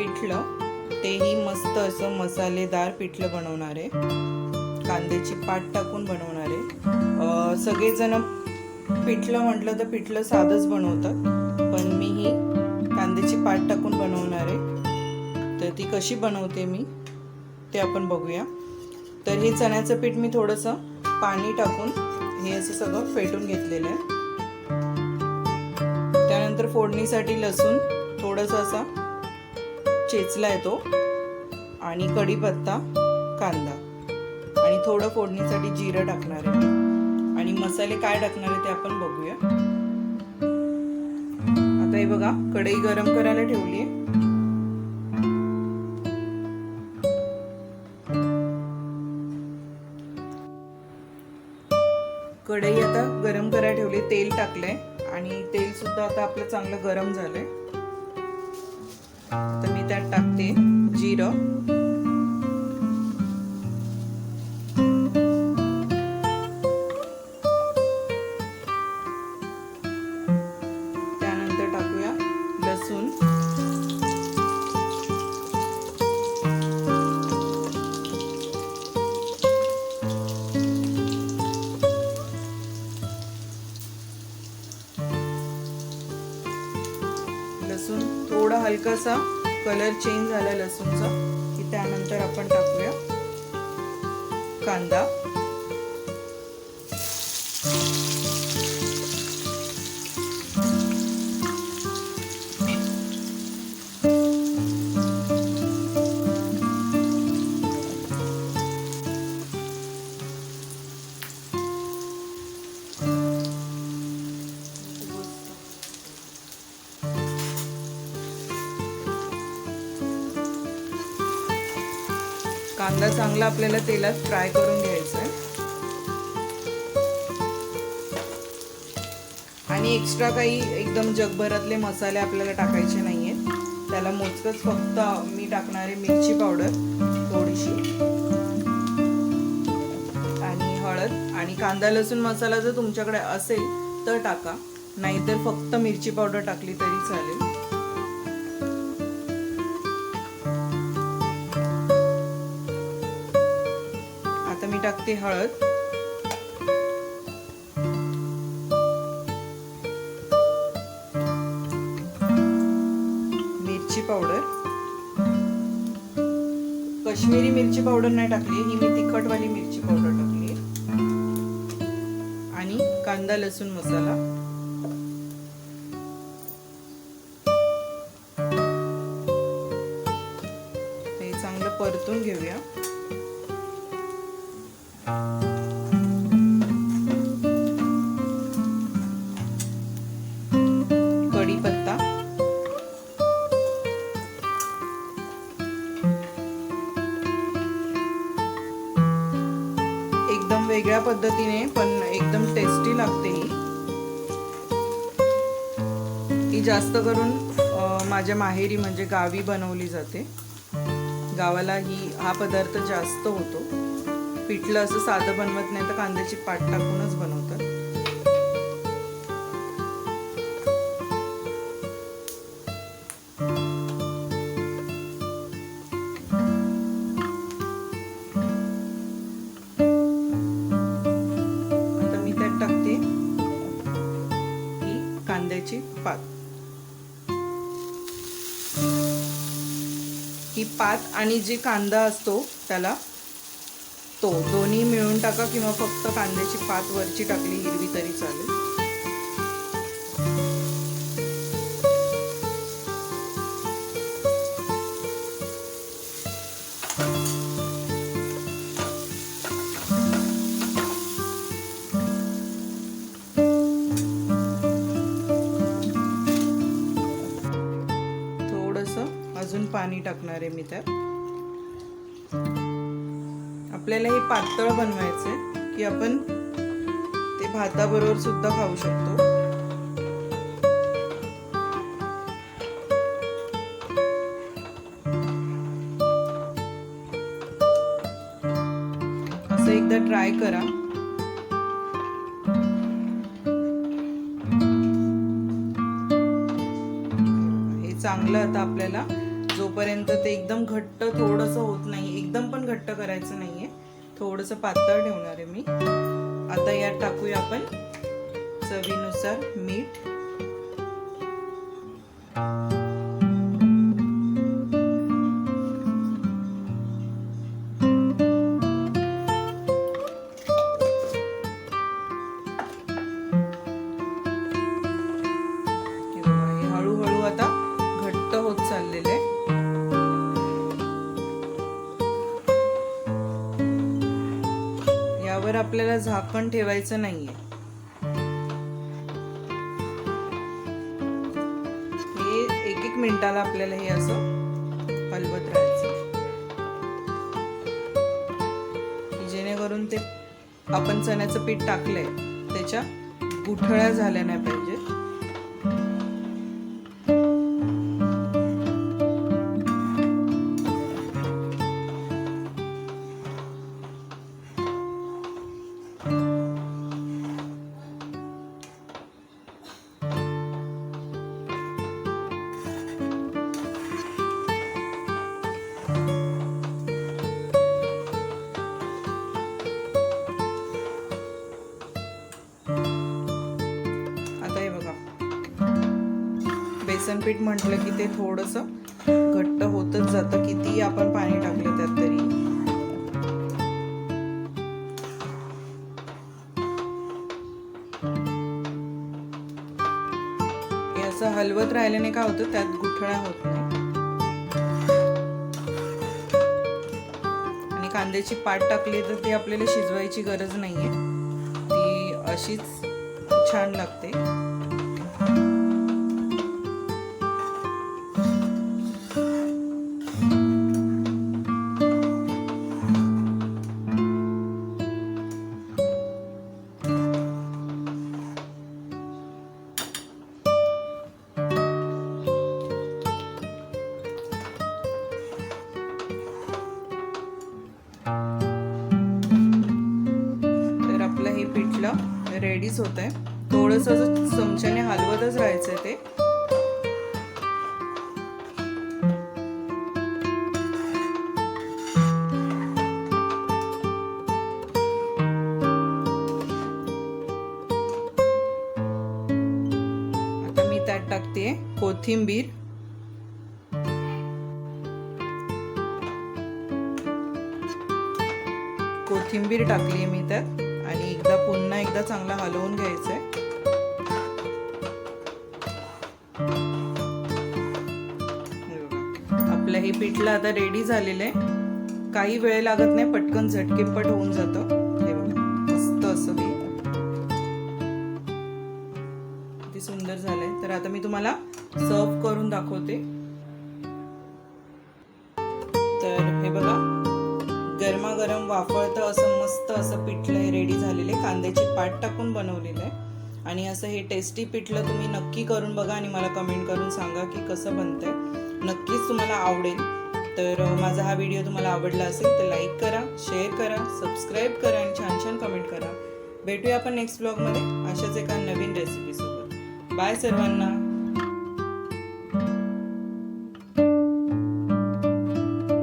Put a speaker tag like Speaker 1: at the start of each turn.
Speaker 1: पिठलं. तेही मस्त असं मसालेदार पिठलं बनवणार आहे. कांद्याची पाट टाकून बनवणार आहे. सगळेजण पिठलं म्हटलं तर पिठलं साधंच बनवतात. पण मी ही कांद्याची पाट टाकून बनवणार आहे. तर ती कशी बनवते मी ते आपण बघूया. तर हे चण्याचं पीठ मी थोडंसं पाणी टाकून हे असं सगळं फेटून घेतलेलं आहे. त्यानंतर फोडणीसाठी लसूण थोडंसं असा चेचला तो आणि कढीपत्ता कांदा आणि थोडं फोडणीसाठी जिरं टाकणार आहे. आणि मसाले काय टाकणार आहे ते आपण बघूया. आता हे बघा कढई गरम करायला ठेवली आहे कढई आता गरम करायला ठेवली तेल टाकलंय. आणि तेल सुद्धा आता आपलं चांगलं गरम झालंय. तर त्यात टाकते. जिरं. त्यानंतर टाकूया लसूण. लसूण थोडा हलकासा कलर चेंज झाला लसूणचा की त्यानंतर आपण टाकूया कांदा. कांदा चांगला आपल्याला तेलात फ्राय करून घ्यायचा आहे आणि एक्स्ट्रा काही एकदम जगभरातले मसाले आपल्याला टाकायचे नाही आहेत त्याला मोजकच फक्त मी टाकणारे मिरची पावडर थोडीशी. आणि हळद आणि कांदा लसूण मसाला जर तुमच्याकडे असेल तर टाका. नाहीतर फक्त मिरची पावडर टाकली तरी चालेल. टाकते हळद. मिरची पावडर. कश्मीरी मिरची पावडर नाही टाकली. ही मी तिखटवाली मिरची पावडर टाकली. आणि कांदा लसूण मसाला. हे चांगलं परतून घेऊया. वेगळ्या पद्धतीने पण एकदम टेस्टी लागते ही. ही जास्त करून माझ्या माहेरी म्हणजे गावी बनवली जाते. गावाला ही हा पदार्थ जास्त होतो. पिठलं असं साधं बनवत नाही तर कांद्याची पाट टाकूनच बनवतात. पात. ही पात आणि जे कांदा असतो त्याला तो दोन्ही मिळून टाका किंवा फक्त कांद्याची पात वरची टाकली हिरवी तरी चालेल. थोडंसं पाणी टाकणार आहे मी त्यात. आपल्याला हे पातळ बनवायचंय की आपण ते भाताबरोबर सुद्धा खाऊ शकतो. असं एकदा ट्राय करा. हे चांगलं आता आपल्याला जोपर्यंत ते एकदम घट्ट थोडंसं होत नाही. एकदम पण घट्ट करायचं नाहीये. थोडंसं पातळ ठेवणार आहे मी. आता यात टाकूया आपण चवीनुसार मीठ. हळूहळू आता घट्ट होत चाललेले आपल्याला झाकण ठेवायचं नाहीये. हे एक एक मिनिटाला आपल्याला हे असं हलवत राहायचं. जेणेकरून ते आपण चण्याचं पीठ टाकलंय त्याच्या गुठळ्या झाल्या नाही पाहिजेत. बेसन पीठ म्हटलं की ते थोडंसं घट्ट होतच जातं. कितीही आपण पाणी टाकलं त्यात तरी. असं हलवत राहिल्याने काय होतं त्यात गुठळ्या होत नाही. आणि कांद्याची पाट टाकली तर ती आपल्याला शिजवायची गरज नाहीये. ती अशीच छान लागते. आपलं रेडीच होत आहे थोडंसं चमच्याने हलवतच राहायचं ते. आता मी त्यात टाकते कोथिंबीर. कोथिंबीर टाकली मी त्यात. एकदा चांगला हलवून घ्यायचं आहे आपलं हे पिठलं आता रेडी झालेलं आहे. काही वेळ लागत नाही पटकन झटकेपट होऊन जातं. हे बघा मस्त असं हे. किती सुंदर झालंय. तर आता मी तुम्हाला सर्व करून दाखवते. तर हे बघा गरमागरम वाफळतं असं मस्त असं पिठलं हे रेडी झालेले. कांद्याची पाट टाकून बनवलेलं. आहे आणि असं हे टेस्टी पिठलं तुम्ही नक्की करून बघा आणि मला कमेंट करून सांगा की कसं बनतंय. नक्कीच तुम्हाला आवडेल. तर माझा हा व्हिडिओ तुम्हाला आवडला असेल तर लाईक करा शेअर करा सबस्क्राईब करा आणि छान छान कमेंट करा. भेटूया आपण नेक्स्ट ब्लॉगमध्ये अशाच एका नवीन रेसिपीसोबत बाय सर्वांना.